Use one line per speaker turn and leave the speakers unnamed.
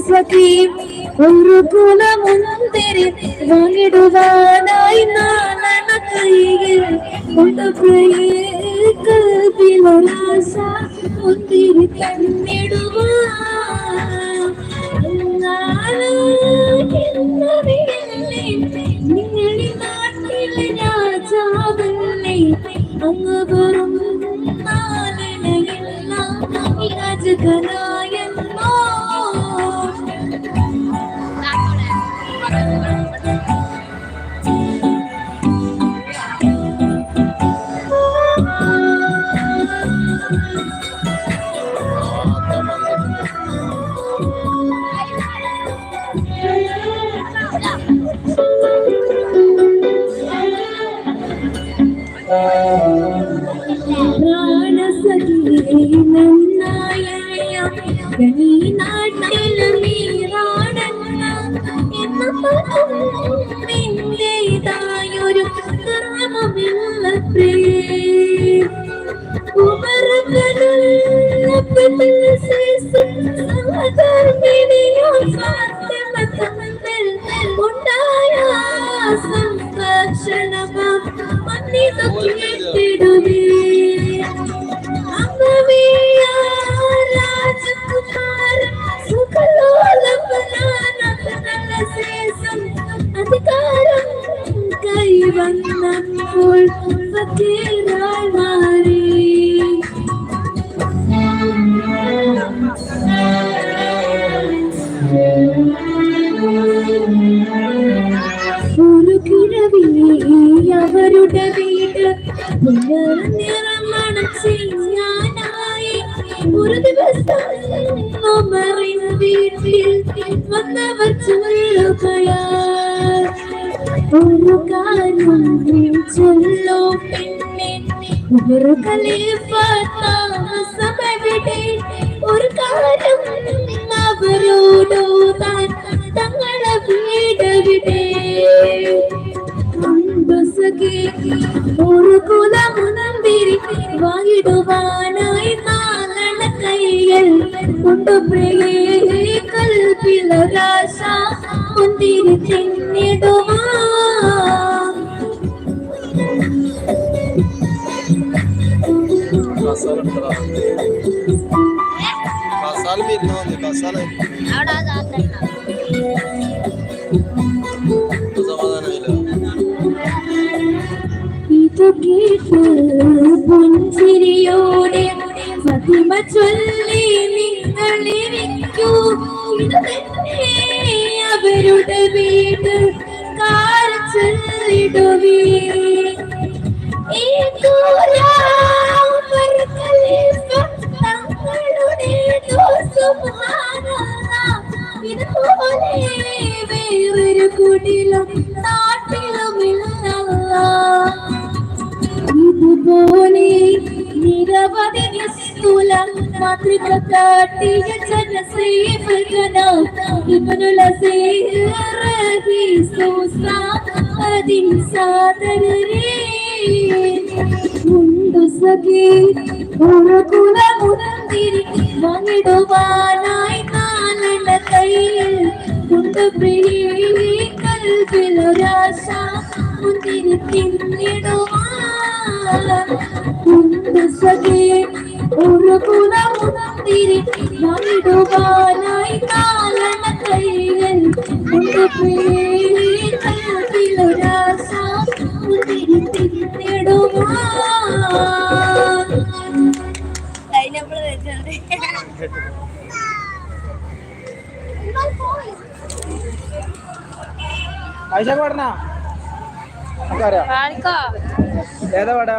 സഖി ഒരു കുലമുന്തിരി വാങ്ങിടുവാനായി നാലണ കൈകൾ കൊണ്ടുപോയിലൊരാശ മുന്തിരി നിങ്ങളി നാട്ടിലെ ಪ್ರಾಣ ಸಖಿ ನನ್ನ ಕೈ ನಾಟಲ നിന്റേതായൊരു ഗ്രാമമില്ലത്രേ ഉണ്ടായ സംരക്ഷണമാം. മന്നിടുവേ കൈവന്നപ്പോൾ ഫക്കീറായി മാറി ഒരു കിഴവി അവരുടെ വീട് പുനർനിർമ്മാണം ചെയ്യാനായി ഒരു ദിവസം വീട്ടിൽ വന്നവർ ചൊല്ലുകയാ ഒരു കാര്യം ചൊല്ലോ പിന്നെ ഒരു ഖലീഫ താമസമെവിടെ ഒരു കാര്യം അവരോടോ താൻ തങ്ങളെ വീടവിടെ ഒരു കുലമുനന്തിരി വായിടുവാനായി നാലണ കൈകൾ കൊണ്ടുപ്രിയേ കൽപ്പിലൊരാശ മുന്തിരി തിന്നിടുവാൻ
കസാല. കസാല ഇരുന്നാ മതി കസാല
പുഞ്ചിരിയോടെ ഫതിമ ചൊല്ലി നിങ്ങളിരിക്കൂ അവരുടെ വീട് കാർ ചൊല്ലിടുവീ വേറൊരു കുടിലും ഇതുപോലെ നിരവധി നിസ്തുല മാതൃക കാട്ടിയ ജനസേവകനാം മുണ്ടു സഖി ഒരു കുലമുന്തിരി കയ്യിൽ കൊണ്ടുപ്രിയേ കൽവിലൊരാശ മുന്തിരി തിന്നിടുവാൻ. മുണ്ടു സഖി ഒരു കുലമുന്തിരി വാങ്ങിടുവാനായി നാലെണ്ണ കയ്യിൽ. കൊണ്ടുപ്രിയേ കൽവിലൊരാശ മുന്തിരി തിന്നിടുവാൻ. അതിനപ്പോൾ വെച്ചത്
ആൾക്കാരാ?
കാണിക്കോ
ഏതാ പാടാ?